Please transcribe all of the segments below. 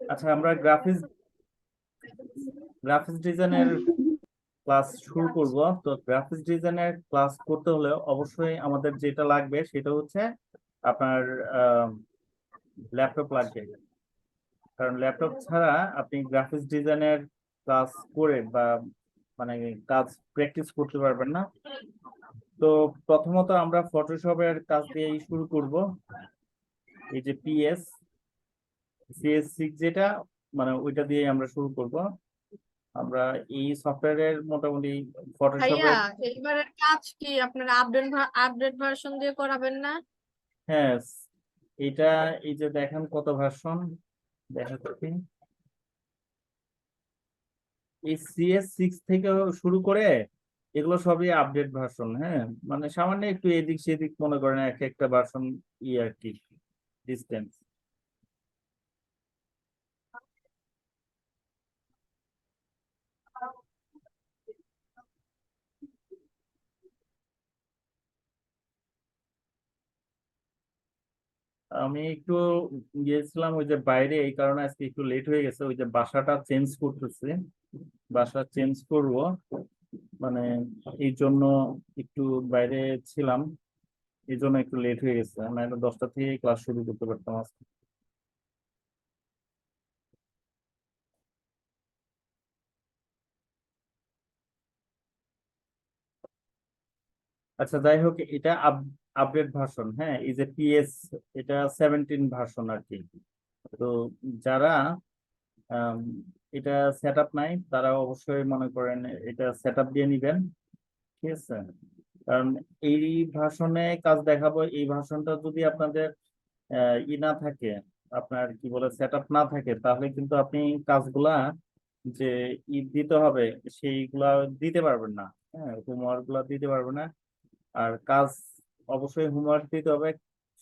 আচ্ছা আমরা graphics graphics ডিজাইনের ক্লাস শুরু করব। তো গ্রাফিক্স ডিজাইনের ক্লাস করতে হলে অবশ্যই আমাদের যেটা লাগবে সেটা হচ্ছে আপনার ল্যাপটপ লাগবে। কারণ ল্যাপটপ ছাড়া আপনি গ্রাফিক্স ডিজাইনের ক্লাস করে বা মানে কাজ প্র্যাকটিস করতে পারবেন না। তো প্রথমত আমরা ফটোশপের কাজ দিয়েই শুরু করব। এই যে পিএস সিএস সিক্স যেটা মানে ওইটা দিয়ে আমরা শুরু করব। আমরা এই সফটওয়্যারের মোটামুটি ভাইয়া ফটোশপের এইবারের কাজ কি? আপনারা আপডেট আপডেট ভার্সন দিয়ে করাবেন না? হ্যাঁ এটা এই যে দেখেন কত ভার্সন দেখা করছি এই সিএস সিক্স থেকে শুরু করে এগুলো সবই আপডেট ভার্সন হ্যাঁ? মানে সামান্য একটু এদিক সেদিক মনে করেন এক একটা ভার্সন ই আর কি ডিস্টেন্স আমি একটু গিয়েছিলাম ওই যে বাইরে, এই কারণে আজকে একটু লেট হয়ে গেছে। ওই যে বাসাটা চেঞ্জ করতেছে। বাসা চেঞ্জ করব। মানে এই জন্য একটু বাইরে ছিলাম। এই জন্য একটু লেট হয়ে গেছে। আমি দশটা থেকে ক্লাস শুরু করতে পারতাম আজকে। আচ্ছা যাই হোক, এটা আপডেট ভার্সন হ্যাঁ এই যে পিএস এটা সেভেন্টিন ভার্সন আর কি তো যারা এটা সেট আপ নাই, তারা অবশ্যই মনে করেন এটা সেট আপ দিয়ে নিবেন, ঠিক আছে? কারণ এই ভাষণে কাজ দেখাবো, এই ভাষণটা যদি আপনাদের ই না থাকে, আপনার কি বলে সেট না থাকে, তাহলে কিন্তু আপনি কাজগুলা যে ই দিতে হবে, সেইগুলা দিতে পারবেন না। হ্যাঁ হোমওয়ার্কগুলা দিতে পারবেন না। আর কাজ অবশ্যই হোমওয়ার্ক দিতে হবে।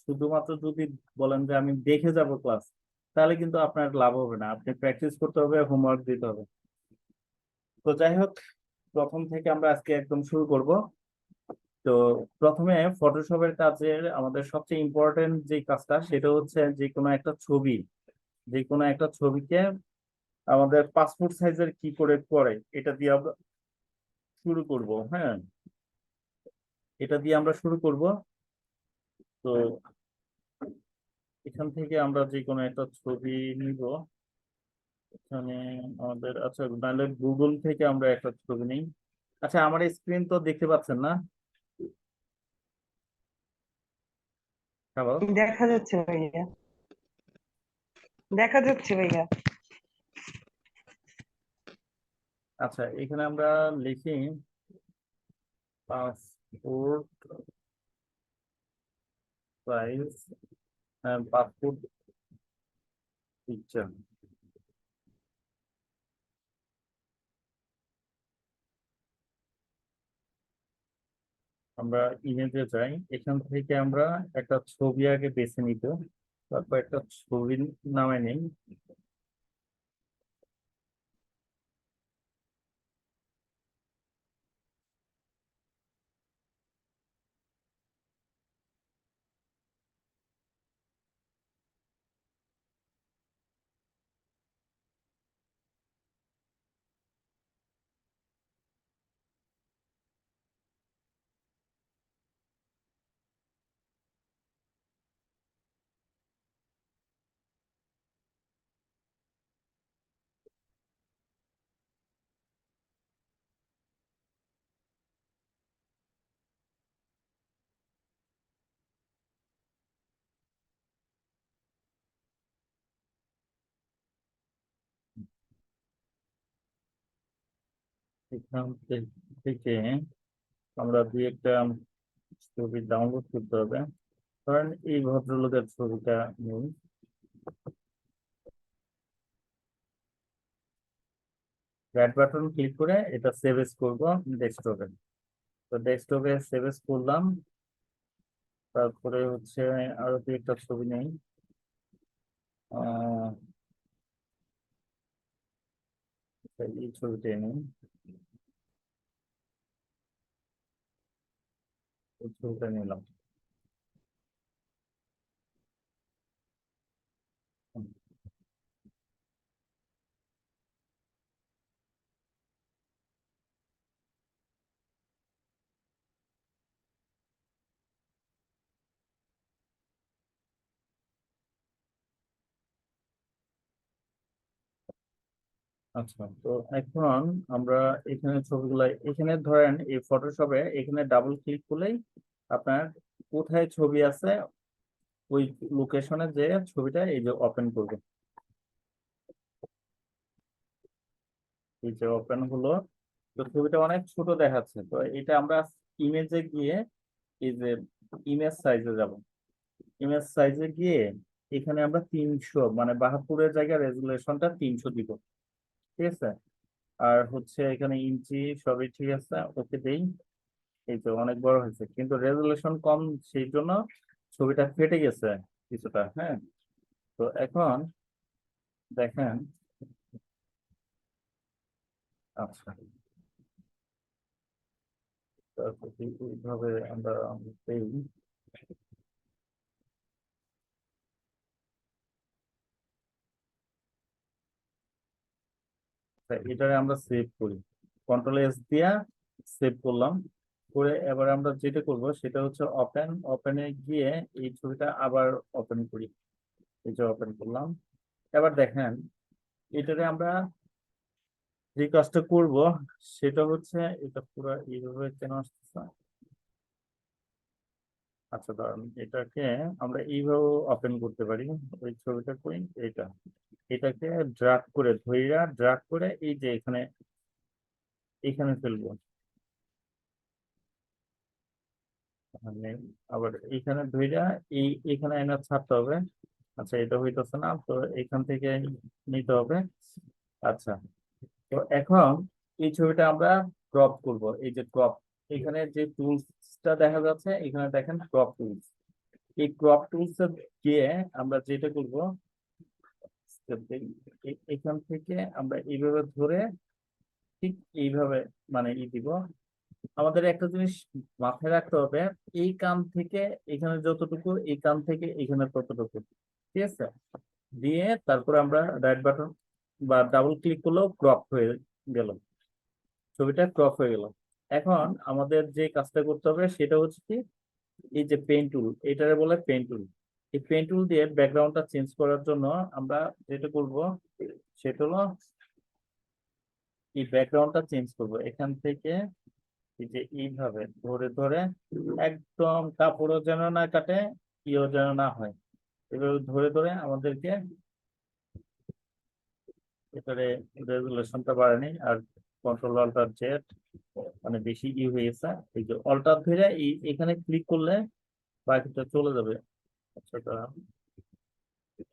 শুধুমাত্র যদি বলেন যে আমি দেখে যাব ক্লাস তাহলে কিন্তু আপনার লাভ হবে না। আপনি প্র্যাকটিস করতে হবে হোমওয়ার্ক দিতে হবে। তো যাই হোক, প্রথম থেকে আমরা আজকে একদম শুরু করব। তো প্রথমে ফটোশপের কাজের আমাদের সবচেয়ে ইম্পর্টেন্ট যে কাজটা, সেটা হচ্ছে যে কোনো একটা ছবি, যে কোনো একটা ছবিকে আমাদের পাসপোর্ট সাইজের কি করে করে এটা দিয়ে আমরা শুরু করব হ্যাঁ? এটা দিয়ে আমরা শুরু করব। তো এখান থেকে আমরা যে কোনো একটা ছবি নিব। এখানে আমাদের আচ্ছা নাহলে গুগল থেকে আমরা একটা ছবি নিই। আচ্ছা আমার স্ক্রিন তো দেখতে পাচ্ছেন না। দেখা যাচ্ছে ভাইয়া। দেখা যাচ্ছে ভাইয়া। আচ্ছা এখানে আমরা লিখি পাসপোর্ট সাইজ পাসপোর্ট পিকচার আমরা ইমেজে যাই, এখান থেকে আমরা একটা ছবি আগে বেছে নিব। তারপর একটা ছবি নামে নেই। এখান থেকে আমরা দুই একটা ছবি ডাউনলোড করতে হবে। ধরেন এই ভদ্রলোকের ছবিটা নিই। রাইট বাটন ক্লিক করে এটা সেভ এস করব ডেস্কটপে তো ডেস্কটপে সেভ করলাম। তারপরে হচ্ছে আরও দুই একটা ছবি নেই। আহ, আচ্ছা, এই ছবিটাই নেই আচ্ছা তো এখন আমরা এখানে ছবিগুলো, এখানে ধরেন এই ফটোশপে এখানে ডাবল ক্লিক করলেই আপনার কোথায় ছবি আছে, ওই লোকেশনে যে ছবিটা এই যে ওপেন করবে। এই যে ওপেন হলো, তো ছবিটা অনেক ছোট দেখাচ্ছে, তো এটা আমরা ইমেজে গিয়ে এই যে ইমেজ সাইজে যাব। ইমেজ সাইজে গিয়ে এখানে আমরা তিনশো মানে বাহাত্তরের জায়গায় রেজুলেশনটা তিনশো দিব। ঠিক আছে? আর হচ্ছে এখানে ইঞ্চি সবই ঠিক আছে ওকে দেই। এই তো অনেক বড় হয়েছে, কিন্তু রেজুলেশন কম, সেই জন্য ছবিটা ফেটে গেছে কিছুটা হ্যাঁ? তো এখন দেখেন আচ্ছা। এইভাবে আমরা দেই? এটারে আমরা সেভ করি। কন্ট্রোল এস দিয়া সেভ করলাম। করে এবার আমরা যেটা করব সেটা হচ্ছে ওপেন ওপেনে গিয়ে এই ছবিটা আবার ওপেন করি। এই যে ওপেন করলাম। এবার দেখেন, এটারে আমরা যে কাজটা করব সেটা হচ্ছে, এটা পুরো এইভাবে কেন আসতেছে? আচ্ছা দাঁড়ান এটাকে আমরা এইভাবে ওপেন করতে পারি। ওই ছবিটা করি এটা এটাকে ড্রাগ করে, ধইরা ড্রাগ করে এই যে এখানে এখানে ফেলব। মানে আবার এখানে ধইরা এই, এখানে এনে ছাড়তে হবে। আচ্ছা এটা হইতেছে না, তো এখান থেকে নিতে হবে। আচ্ছা তো এখন এই ছবিটা আমরা ক্রপ করব, এই যে ক্রপ এখানে যে টুলসটা দেখা যাচ্ছে, এখানে দেখেন ক্রপ টুলস এই ক্রপ টুলস গিয়ে আমরা যেটা করব এখান থেকে আমরা এইভাবে ধরে ঠিক এইভাবে মানে ই দিব। আমাদের একটা জিনিস মাথায় রাখতে হবে, এই কান থেকে এখানে যতটুকু, এই কান থেকে এখানে ততটুকু, ঠিক আছে? দিয়ে তারপরে আমরা রাইট বাটন বা ডাবল ক্লিক করলেও ক্রপ হয়ে গেল। ছবিটা ক্রপ হয়ে গেল। এখন আমাদের যে কাজটা করতে হবে সেটা হচ্ছে কি, এই যে পেন টুল এটারে বলে পেন টুল এই পেন টুল দিয়ে ব্যাকগ্রাউন্ডটা চেঞ্জ করার জন্য আমরা যেটা করব, সেটা হলো এই ব্যাকগ্রাউন্ডটা চেঞ্জ করব। এখান থেকে এই যে এইভাবে ধরে ধরে একদম কাপড়ও যেন না কাটে, ইও যেন না হয়। এভাবে ধরে ধরে আমাদেরকে এটারে রেজুলেশনটা বাড়ানি আর কন্ট্রোল অল্টার জেড মানে বেশি ই হয়ে গেছে, এই যে অল্টার ধরে এই এখানে ক্লিক করলে বাকিটা চলে যাবে। আচ্ছা দাঁড়ান।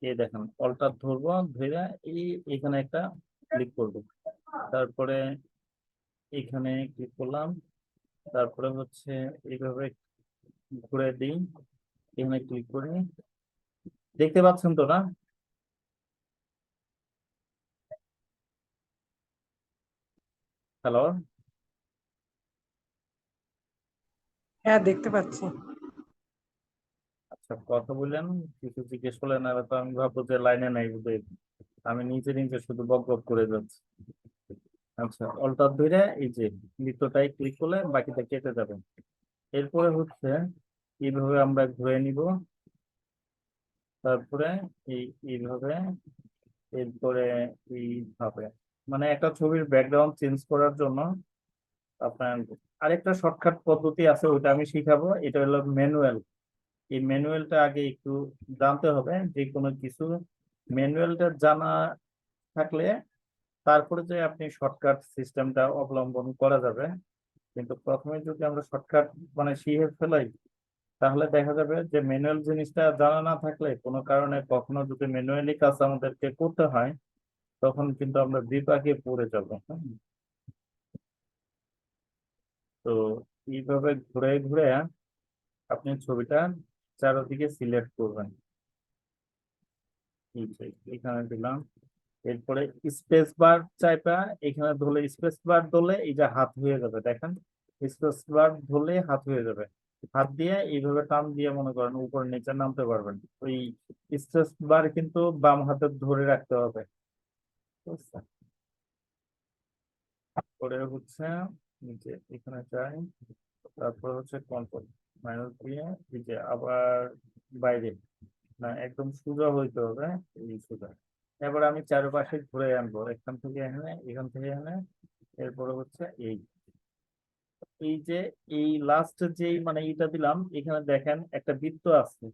এই দেখেন অল্টার ধরবো, ধরে এই এখানে একটা ক্লিক করব। তারপরে এখানে ক্লিক করলাম, তারপরে হচ্ছে এইভাবে ঘুরে দিই, এখানে ক্লিক করি। দেখতে পাচ্ছেন তো না? হ্যালো হ্যাঁ দেখতে পাচ্ছি। আচ্ছা কথা বললেন কিছু জিজ্ঞেস করলেন আর তো আমি ভাববো যে লাইনে নাই বুঝে আমি নিজে নিজে শুধু বক বক করে যাচ্ছি। আচ্ছা অল্টার ধরে এই যে নৃত্যটাই ক্লিক করলে বাকিটা কেটে যাবে। এরপরে হচ্ছে এইভাবে আমরা ঘুরে নিব। তারপরে এই এইভাবে এরপরে এইভাবে। মানে একটা ছবির ব্যাকগ্রাউন্ড চেঞ্জ করার জন্য আপনার আরেকটা শর্টকাট পদ্ধতি আছে, ওইটা আমি শিখাবো। এটা হলো ম্যানুয়াল এই ম্যানুয়ালটা আগে একটু জানতে হবে, যে কোনো কিছু ম্যানুয়ালটা জানা থাকলে তারপরে যে আপনি শর্টকাট সিস্টেমটা অবলম্বন করা যাবে। কিন্তু প্রথমে যদি আমরা শর্টকাট মানে শিখে ফেলাই, তাহলে দেখা যাবে যে ম্যানুয়াল জিনিসটা জানা না থাকলে কোনো কারণে কখনো যদি ম্যানুয়ালি কাজ আমাদেরকে করতে হয় তখন কিন্তু আমরা বিপাকে পড়ে যাব হ্যাঁ। তো এইভাবে ঘুরে ঘুরে আপনি ছবিটা চারদিকে সিলেক্ট করবেন। এখানে দিলাম। এরপরে স্পেস বার চাইপা, এখানে ধরলে স্পেস বার ধরলে এই যে হাত হয়ে যাবে, দেখেন। স্পেস বার ধরলে হাত হয়ে যাবে। হাত দিয়ে এইভাবে টান দিয়ে মনে করেন উপরে নিচে নামতে পারবেন। ওই স্পেস বার কিন্তু বাম হাতে ধরে রাখতে হবে। এখানে যাই, তারপর হচ্ছে কন্ট্রোল মাইনাস দিয়ে আবার বাইরে একদম সোজা হইতে হবে এবার আমি চারপাশে ঘুরে আনব, এখান থেকে এখানে এখান থেকে এখানে এরপরে হচ্ছে এই। এই যে এই লাস্ট যেই মানে এইটা দিলাম, এখানে দেখেন একটা বৃত্ত আছে,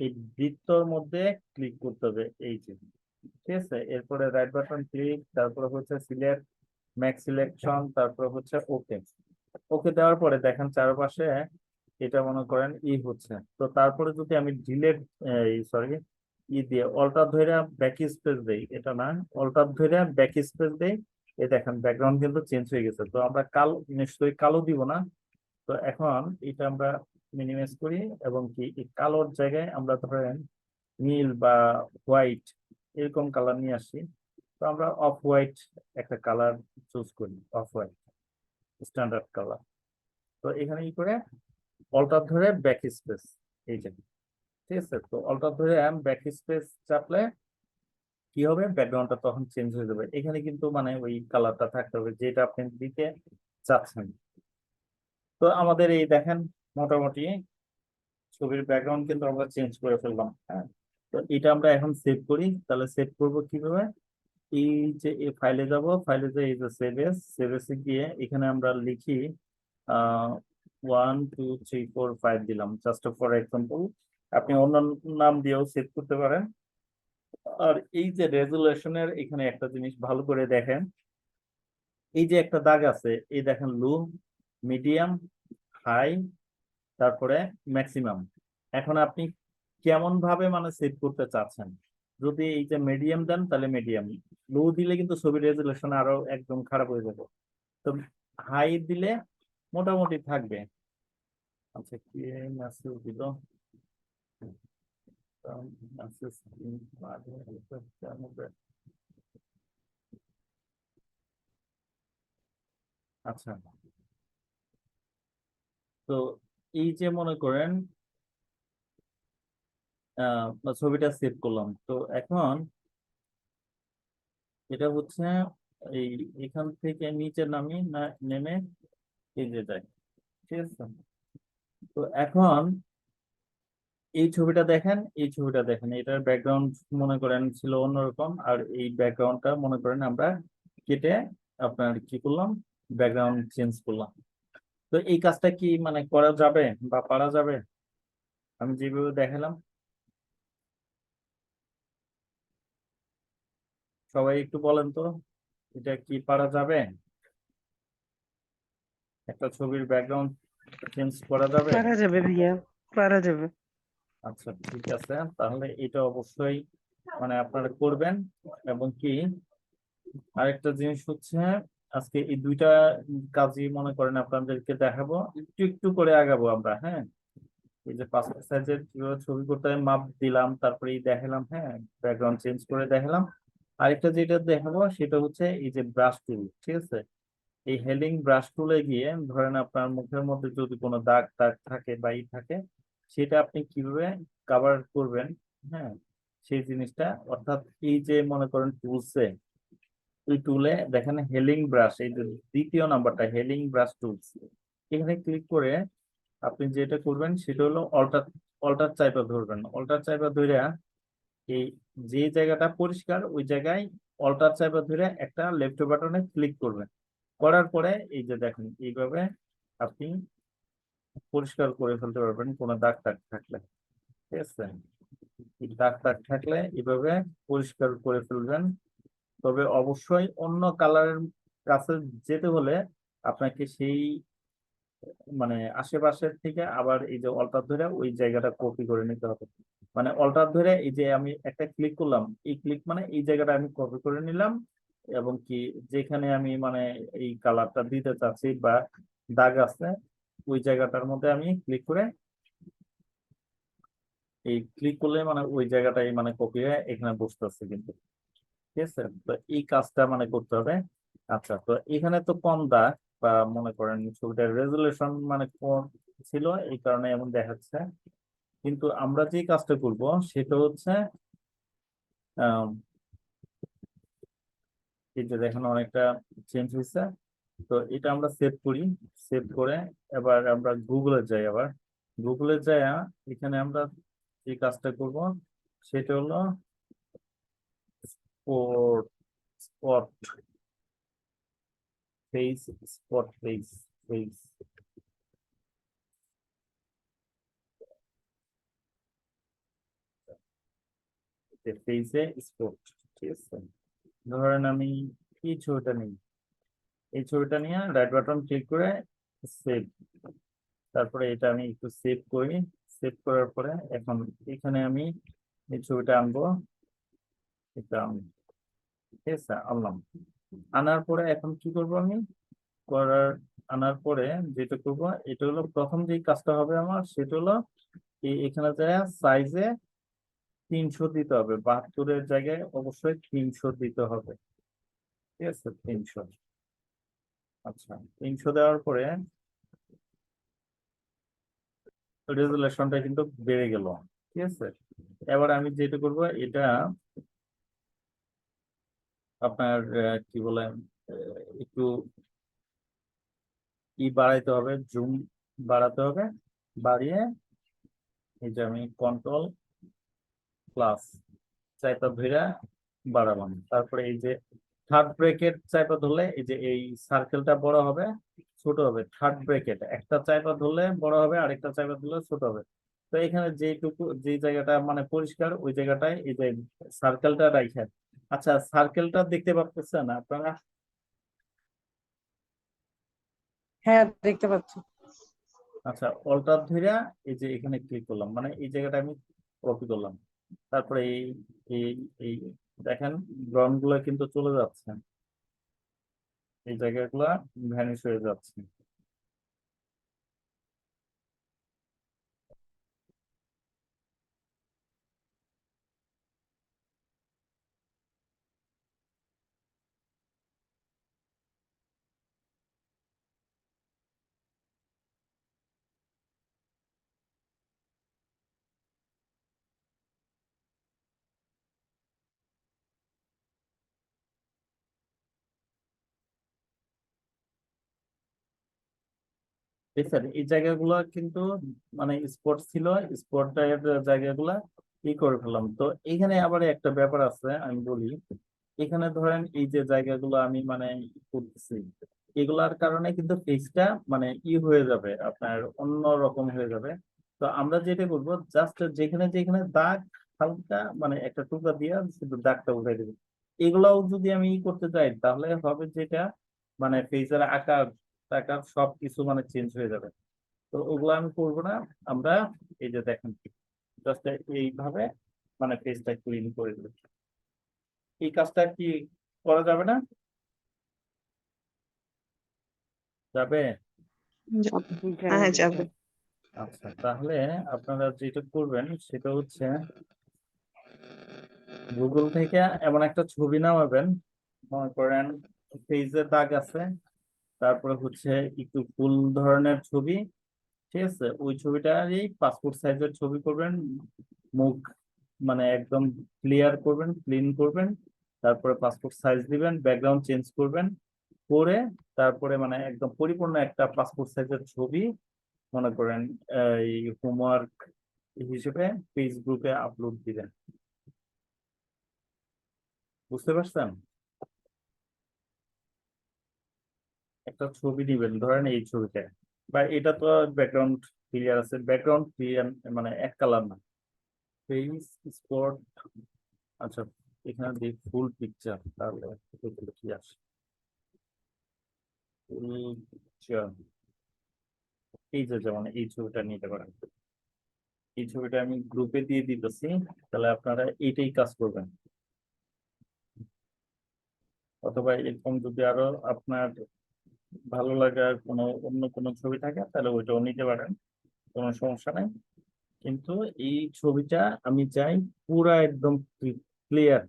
এই বৃত্তর মধ্যে ক্লিক করতে হবে, এই যে। ঠিক আছে? এরপরে রাইট বাটন ক্লিক তারপরে হচ্ছে সিলেক্ট ম্যাক্স সিলেকশন তারপরে হচ্ছে ওকে ওকে দেওয়ার পরে দেখেন চারপাশে এটা মনে করেন ই হচ্ছে। তো তারপরে যদি আমি ডিলেট সরি ই দিয়ে অল্টার ধরে ব্যাক স্পেস দেই, এটা না অল্টার ধরে ব্যাক স্পেস দেই, এই দেখেন ব্যাকগ্রাউন্ড কিন্তু চেঞ্জ হয়ে গেছে। তো আমরা কালো, নিশ্চয়ই কালো দিব না। তো এখন এটা আমরা মিনিমাইজ করি এবং কি কালোর জায়গায় আমরা ধরেন নীল বা হোয়াইট এরকম কালার নিয়ে আসি তো আমরা অফ হোয়াইট একটা কালার চুজ করি অফ হোয়াইট স্ট্যান্ডার্ড কালার তো এখানে কি করে? অল্টার ধরে ব্যাক স্পেস এই যে। ঠিক আছে? তো অল্টার ধরে ব্যাক স্পেস চাপলে কি হবে? ব্যাকগ্রাউন্ডটা তখন চেঞ্জ হয়ে যাবে। এখানে কিন্তু মানে ওই কালারটা থাকতে হবে যেটা আপনি দিতে চাচ্ছেন। তো আমাদের এই দেখেন, মোটামুটি ছবির ব্যাকগ্রাউন্ড কিন্তু আমরা চেঞ্জ করে ফেললাম হ্যাঁ। তো এটা আমরা এখন সেভ করি। তাহলে সেভ করব কীভাবে? এই যে ফাইলে যাব। ফাইলে যে এই যে সেভ এস সেভ এসে গিয়ে এখানে আমরা লিখি one two three four five দিলাম। জাস্ট ফর এক্সাম্পল আপনি অন্য নাম দিয়েও সেভ করতে পারেন। আর এই যে রেজুলেশনের এখানে একটা জিনিস ভালো করে দেখেন। এই যে একটা দাগ আছে, এই দেখেন লো মিডিয়াম হাই তারপরে ম্যাক্সিমাম এখন আপনি কেমন ভাবে মানে সেট করতে চাচ্ছেন? যদি এই যে মিডিয়াম দেন, তাহলে মিডিয়াম লো দিলে কিন্তু ছবির রেজুলেশন আরও একদম খারাপ হয়ে যাবে। তো হাই দিলে মোটামুটি থাকবে। আচ্ছা কি মেসেজ দিল? আচ্ছা। তো এই যে মনে করেন ছবিটা সেভ করলাম। তো এখন এটা হচ্ছে এই এখান থেকে নিচে নামি নেমে এই যে যাই, ঠিক আছে? তো এখন এই ছবিটা দেখেন, এই ছবিটা দেখেন। এটার ব্যাকগ্রাউন্ড মনে করেন ছিল অন্যরকম, আর এই ব্যাকগ্রাউন্ডটা মনে করেন আমরা কেটে আপনার কি করলাম? ব্যাকগ্রাউন্ড চেঞ্জ করলাম। তো এই কাজটা কি মানে করা যাবে বা পারা যাবে? আমি যেভাবে দেখালাম। সবাই একটু বলেন তো এটা কি পারা যাবে? একটা ছবির ব্যাকগ্রাউন্ড চেঞ্জ করা যাবে? পারা যাবে ভাইয়া পারা যাবে। আচ্ছা ঠিক আছে। তাহলে এটা অবশ্যই মানে আপনারা করবেন। এবং কি আরেকটা জিনিস হচ্ছে আজকে এই দুইটা কাজই মনে করেন আপনাদেরকে দেখাবো। একটু একটু করে আগাবো আমরা হ্যাঁ? এই যে পাসপোর্ট সাইজের ছবি করতে মাপ দিলাম তারপরে দেখালাম হ্যাঁ? ব্যাকগ্রাউন্ড চেঞ্জ করে দেখালাম। আরেকটা যেটা দেখাবো সেটা হচ্ছে এই যে ব্রাশ টুল ঠিক আছে? এই হেলিং ব্রাশ টুলে গিয়ে ধরেন আপনার মুখের মধ্যে যদি কোনো দাগ টাগ থাকে বা ই থাকে, সেটা আপনি কীভাবে কভার করবেন হ্যাঁ? সেই জিনিসটা, অর্থাৎ এই যে মনে করেন টুলসে এই টুলে দেখেন হেলিং ব্রাশ এই যে দ্বিতীয় নাম্বারটা হেলিং ব্রাশ টুলস এখানে ক্লিক করে আপনি যেটা করবেন সেটা হলো অল্টার অল্টার চাইপা ধরবেন। অল্টার চাইপা ধরে এই যে জায়গাটা পরিষ্কার, ওই জায়গায় অল্টার চাইপা ধরে একটা লেফট বাটনে ক্লিক করবেন। করার পরে এই যে দেখেন, এইভাবে আপনি পরিষ্কার করে ফেলতে পারবেন কোনো দাগ টাগ থাকলে। ঠিক আছে? দাগ টাগ থাকলে এইভাবে পরিষ্কার করে ফেলবেন। তবে অবশ্যই অন্য কালারের কাছে যেতে হলে আপনাকে সেই মানে আশেপাশের থেকে আবার এই যে অল্টার ধরে ওই জায়গাটা কপি করে নিতে হবে। মানে অল্টার ধরে এই যে আমি একটা ক্লিক করলাম, এই ক্লিক মানে এই জায়গাটা আমি কপি করে নিলাম এবং কি যেখানে আমি মানে এই কালারটা দিতে চাচ্ছি বা দাগ আছে, ওই জায়গাটার মধ্যে আমি ক্লিক করে এই ক্লিক করলে মানে ওই জায়গাটাই মানে কপি হয়ে এখানে বসতেছে কিন্তু। ঠিক আছে? তো এই কাজটা মানে করতে হবে। আচ্ছা তো এখানে তো কম দাগ। বা মনে করেন ছবিটার রেজুলেশন মানে কম ছিল, এই কারণে এমন দেখাচ্ছে। কিন্তু আমরা যে কাজটা করব, সেটা হচ্ছে যে দেখেন অনেকটা চেঞ্জ হয়েছে তো এটা আমরা সেভ করি সেভ করে এবার আমরা গুগলে যাই আবার। গুগলে যাই এখানে আমরা যে কাজটা করব, সেটা হলো spot spot face spot face face ফেসে স্পট ঠিক আছে ধরেন আমি এই ছবিটা নিই এই ছবিটা নিয়ে রাইট বাটন ক্লিক করে সেভ তারপরে এটা আমি একটু সেভ করি। সেভ করার পরে এখন এখানে আমি এই ছবিটা আনব। এটা ঠিক আছে, আনলাম। আনার পরে এখন কি করব আমি? করার, আনার পরে যেটা করব, এটা হলো প্রথম যে কাজটা হবে আমার, সেটা হলো এখানে যায় সাইজে তিনশো দিতে হবে। বাহাত্তরের জায়গায় অবশ্যই তিনশো দিতে হবে। ঠিক আছে? তিনশো। আচ্ছা তিনশো দেওয়ার পরে রেজুলেশনটা কিন্তু বেড়ে গেল। ঠিক আছে? এবার আমি যেটা করব, এটা আপনার কি বলে একটু ই বাড়াইতে হবে, জুম বাড়াতে হবে, বাড়িয়ে এই যে আমি কন্ট্রোল প্লাস চাইপা ধরে বাড়ালাম। তারপরে এই যে থার্ড ব্রেকেট চাইপা ধরলে এই যে এই সার্কেলটা বড় হবে, ছোট হবে থার্ড ব্রেকেট একটা চাইপা ধরলে বড় হবে, আরেকটা চাইপা ধরলে ছোট হবে। তো এখানে যেটুকু, যে জায়গাটা মানে পরিষ্কার, ওই জায়গাটায় এই যে সার্কেলটা রাখে আচ্ছা সার্কেলটা দেখতে পাচ্ছেন আপনারা? হ্যাঁ দেখতে পাচ্ছি। আচ্ছা অল্টার ধইরা এই যে এখানে ক্লিক করলাম মানে এই জায়গাটা আমি কপি করলাম। তারপরে এই এই এই দেখেন ড্রনগুলা কিন্তু চলে যাচ্ছে। এই জায়গাগুলা ভ্যানিশ হয়ে যাচ্ছে। দেখছেন এই জায়গাগুলো কিন্তু মানে স্পট ছিল স্পটের জায়গাগুলা ই করে ফেললাম। তো এখানে আবার একটা ব্যাপার আছে, আমি বলি, এখানে ধরেন এই যে জায়গাগুলো আমি মানে করতেছি, এগুলার কারণে কিন্তু ফেসটা মানে ই হয়ে যাবে, আপনার অন্য রকম হয়ে যাবে। তো আমরা যেটা করব জাস্ট যেখানে যেখানে দাগ হালকা মানে একটা টুকরা দিয়ে শুধু দাগটা উঠাই দেবো। এগুলাও যদি আমি ই করতে চাই, তাহলে হবে যেটা মানে ফেসের আকার টাকার সব কিছু মানে চেঞ্জ হয়ে যাবে। তো ওগুলো আমি করব না আমরা এই যে দেখেন জাস্ট এইভাবে মানে পেজটা ক্লিন করে দেবো। এই কাজটা কি করা যাবে না? যাবে? হ্যাঁ যাবে। আচ্ছা তাহলে আপনারা যেটা করবেন সেটা হচ্ছে গুগল থেকে এমন একটা ছবি নামাবেন। মনে করেন পেজের দাগ আছে তারপরে হচ্ছে একটু ফুল ধরনের ছবি? ঠিক আছে, ওই ছবিটারই পাসপোর্ট সাইজের ছবি করবেন, মুখ মানে একদম ক্লিয়ার করবেন ক্লিন করবেন, তারপরে পাসপোর্ট সাইজ দিবেন ব্যাকগ্রাউন্ড চেঞ্জ করবেন, করে তারপরে মানে একদম পরিপূর্ণ একটা পাসপোর্ট সাইজের ছবি মনে করেন, এই হোমওয়ার্ক হিসেবে গ্রুপে আপলোড দিবেন। বুঝতে পারছেন? একটা ছবি নিবেন ধরেন এই ছবিটা বা এটা তো ব্যাকগ্রাউন্ড ক্লিয়ার আছে। ব্যাকগ্রাউন্ড ক্লিয়ার মানে এক কালার না। ফেস স্পট আচ্ছা এখানে দিই ফুল পিকচার তাহলে কি আসে? পিকচার এই যে, যেমন এই ছবিটা নিতে পারেন। এই ছবিটা আমি গ্রুপে দিয়ে দিতেছি, তাহলে আপনারা এইটাই কাজ করবেন। অথবা এরকম যদি আরও আপনার ভালো লাগার কোনো, অন্য কোনো ছবি থাকে, তাহলে ওইটাও নিতে পারেন, কোনো সমস্যা নাই। কিন্তু এই ছবিটা আমি চাই পুরা একদম ক্লিয়ার,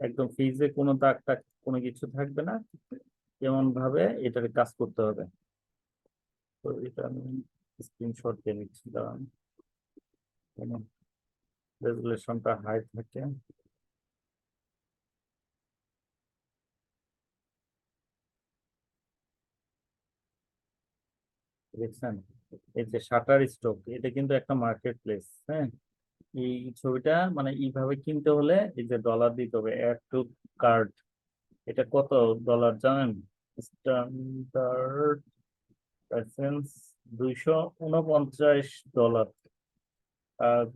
একদম ফেজে কোনো দাগ টাগ কোনো কিছু থাকবে না এমন ভাবে এটার কাজ করতে হবে। তো এটা আমি স্ক্রিনশট দিয়ে নিচ্ছি দাঁড়ান রেজুলেশনটা হাই থাকে। দেখছেন? এই যে শাটার স্টক এটা কিন্তু একটা মার্কেট প্লেস হ্যাঁ? এই ছবিটা মানে এইভাবে কিনতে হলে এই যে ডলার দিতে হবে অ্যাড টু কার্ড এটা কত ডলার জানেন? স্ট্যান্ডার্ড লাইসেন্স দুইশো উনপঞ্চাশ ডলার আর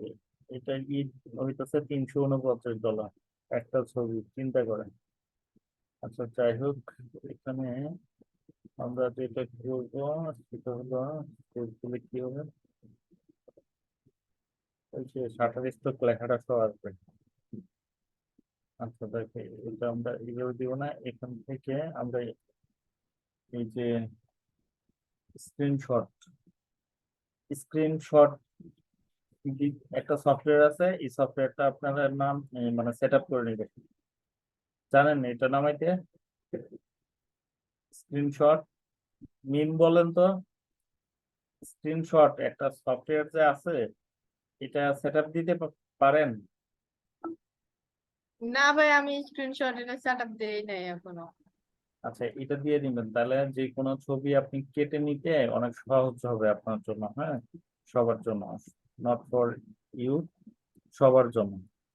এটা কি হইতেছে তিনশো উনপঞ্চাশ ডলার একটা ছবি, চিন্তা করেন। আচ্ছা যাই হোক, এখানে আমরা যেটা করব সেটা হলো করলে কি হবে? ওই যে শাটার স্টক লেখাটা সহ আসবে। আচ্ছা দেখে, এটা আমরা এইভাবে দিব না, এখান থেকে আমরা এই যে স্ক্রিনশট স্ক্রিনশট একটা সফটওয়্যার আছে, এই সফটওয়্যারটা আপনার নাম মানে সেট আপ করে নেবেন। জানেন এটা নামাইতে? স্ক্রিনশট মিম বলেন তো? স্ক্রিনশট একটা সফটওয়্যার যে আছে এটা সেট আপ দিতে পারেন? না ভাই আমি স্ক্রিনশট এটা সেটআপ দেই নাই এখনও। আচ্ছা এটা দিয়ে দিবেন। তাহলে যে কোনো ছবি আপনি কেটে নিতে অনেক সহজ হবে আপনার জন্য হ্যাঁ? সবার জন্য। নট ফর ইউ সবার জন্য।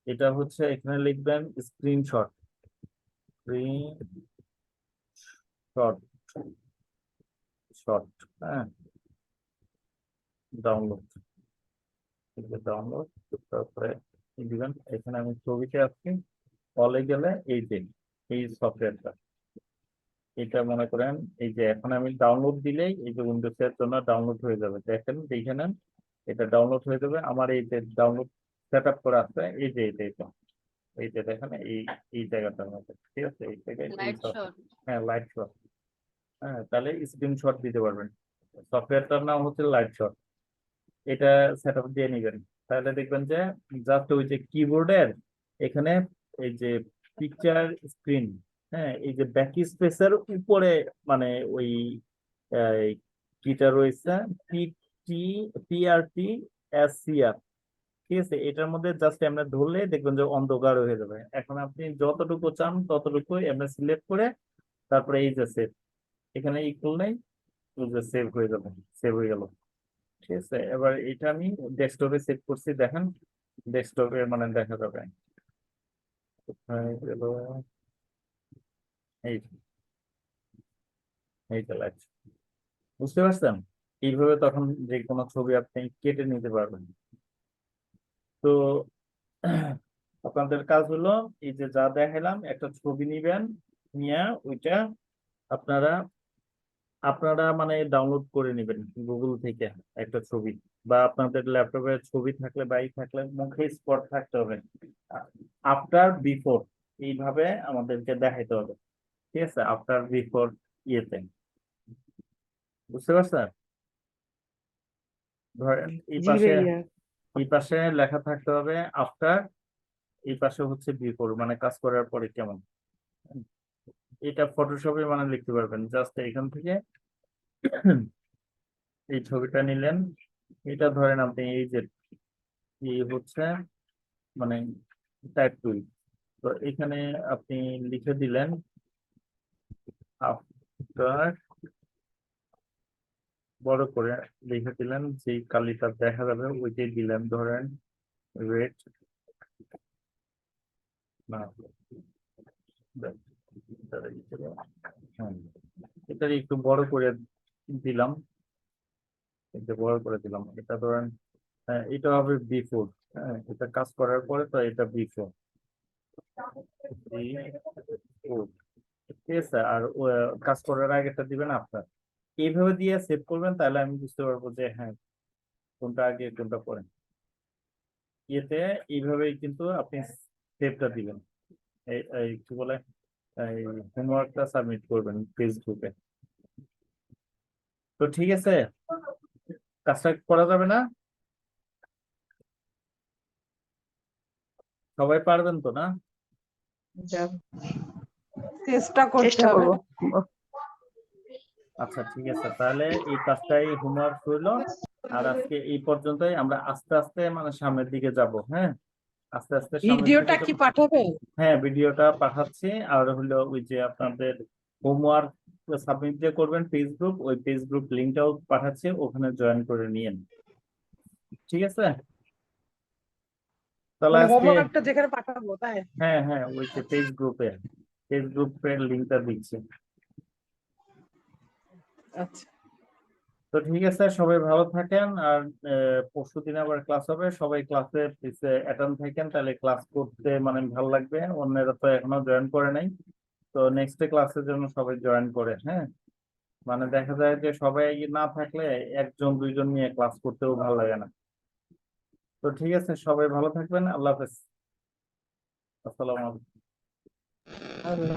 এটা হচ্ছে এখানে লিখবেন স্ক্রিনশট শট শট হ্যাঁ ডাউনলোড ডাউনলোড তারপরে দিবেন এখানে আমি ছবিতে আসছি গেলে এই যে এই সফটওয়্যারটা এটা মনে করেন এই যে এখন আমি ডাউনলোড দিলেই এই যে উইন্ডোজ এর জন্য ডাউনলোড হয়ে যাবে। দেখেন দেখে নেন এটা ডাউনলোড হয়ে যাবে। আমার এই যে ডাউনলোড সেট আপ করা আছে এই যে এটা এটা এই যে দেখেন এই এই জায়গাটার মধ্যে ঠিক আছে? এই জায়গায় হ্যাঁ লাইট শট হ্যাঁ তাহলে স্ক্রিনশট দিতে পারবেন। সফটওয়্যারটার নাম হচ্ছে লাইট শট এটা সেট আপ দিয়ে নেবেন। তাহলে দেখবেন যে জাস্ট ওই যে কিবোর্ডের এখানে এই যে পিকচার স্ক্রিন হ্যাঁ এই যে ব্যাক স্পেসের উপরে মানে ওই কিটা রয়েছে পিটি পিআরটি এস সিআর ঠিক আছে? এটার মধ্যে জাস্ট আমরা ধরলে দেখবেন যে অন্ধকার হয়ে যাবে। এখন আপনি যতটুকু চান ততটুকু আমরা সিলেক্ট করে তারপরে এই যে সেভ এখানে ইকুয়াল নেই সেভ হয়ে যাবে সেভ হয়ে গেল। ঠিক আছে, এবার এটা আমি ডেস্কটপে সেভ করছি, দেখেন। ডেস্কটপে মানে দেখা যাবে। বুঝতে পারছেন? এইভাবে তখন যে কোনো ছবি আপনি কেটে নিতে পারবেন। তো আপনাদের কাজ হলো, এই যে যা দেখালাম, একটা ছবি নিবেন, নিয়ে ওইটা আপনারা আপনারা মানে ডাউনলোড করে নেবেন গুগল থেকে একটা ছবি বা আপনাদের ল্যাপটপে ছবি থাকলে বা ই থাকলে মুখে স্পট থাকতে হবে। আফটার বিফোর এইভাবে আমাদেরকে দেখাইতে হবে। ঠিক আছে? আফটার বিফোর ইয়েতে। বুঝতে পারছেন? ধরেন এই পাশে এই পাশে লেখা থাকতে হবে আফটার এই পাশে হচ্ছে বিফোর মানে কাজ করার পরে কেমন? এটা ফটোশপে মানে লিখতে পারবেন। জাস্ট এখান থেকে এই ছবিটা নিলেন। এটা ধরেন আপনি এই যে এই হচ্ছে মানে টাইপ টুল তো এখানে আপনি লিখে দিলেন আফটার বড় করে লিখে দিলেন যে কালিটা দেখা যাবে ওইটাই দিলেন ধরেন রেড না। হ্যাঁ এটা একটু বড় করে দিলাম। এটা বড় করে দিলাম। এটা ধরেন হ্যাঁ এটা হবে বিফোর হ্যাঁ এটা কাজ করার পরে তো এটা বিফোর ঠিক আর কাজ করার আগেটা দিবেন আপনার। এইভাবে দিয়ে সেভ করবেন, তাহলে আমি বুঝতে পারব যে হ্যাঁ কোনটা আগে, কোনটা পরে। ইয়েতে এইভাবেই কিন্তু আপনি সেভটা দিবেন। এই, কি বলে? এই হোমওয়ার্কটা সাবমিট করবেন ফেসবুকে তো ঠিক আছে? কাজটা করা যাবে না? সবাই পারবেন তো না? চেষ্টা করতে হবে। আচ্ছা ঠিক আছে। তাহলে এই কাজটাই হোমওয়ার্ক হইল। আর আজকে এই পর্যন্তই। আমরা আস্তে আস্তে মানে সামনের দিকে যাব হ্যাঁ? আস্তে আস্তে ভিডিওটা কি পাঠাবে? হ্যাঁ ভিডিওটা পাঠাচ্ছি। আর হলো ওই যে আপনাদের হোমওয়ার্ক সাবমিট যে করবেন পেজ গ্রুপ ওই পেজ গ্রুপ লিঙ্কটাও পাঠাচ্ছি ওখানে জয়েন করে নিয়েন। ঠিক আছে? তাহলে আজকে হোমওয়ার্কটা যেখানে পাঠাবো তাই? হ্যাঁ হ্যাঁ ওই যে পেজ গ্রুপে পেজ গ্রুপের লিঙ্কটা দিচ্ছি। আচ্ছা। তো ঠিক আছে, সবাই ভালো থাকেন আর পরশু দিন আবার ক্লাস হবে। সবাই ক্লাসে অ্যাটেন্ড থাকেন, তাহলে ক্লাস করতে মানে ভালো লাগবে। অন্যরা তো এখনও জয়েন করে নাই। তো নেক্সট ক্লাসের জন্য সবাই জয়েন করে হ্যাঁ? মানে দেখা যায় যে সবাই না থাকলে একজন, দুইজন নিয়ে ক্লাস করতেও ভালো লাগে না। তো ঠিক আছে, সবাই ভালো থাকবেন। আল্লাহ হাফেজ। আসসালামু আলাইকুম।